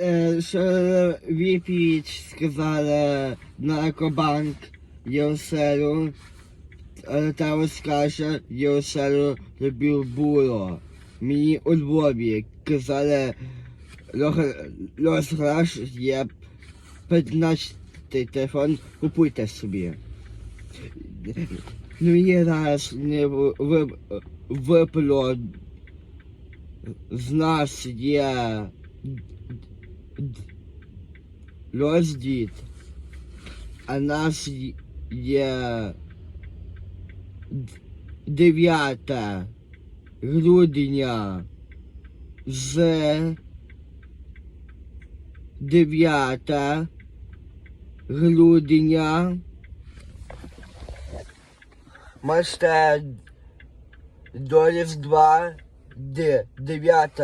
Е, що відповідь сказали на Екобанк. Е, Та розкаже Євселю тобі було. Мені у Львові казали, розграш є 15 телефон, купуйте собі. Ну і раз не випло з нас є роздіт, а нас є 9 грудня з 9 грудня. Можете до Різдва, де 9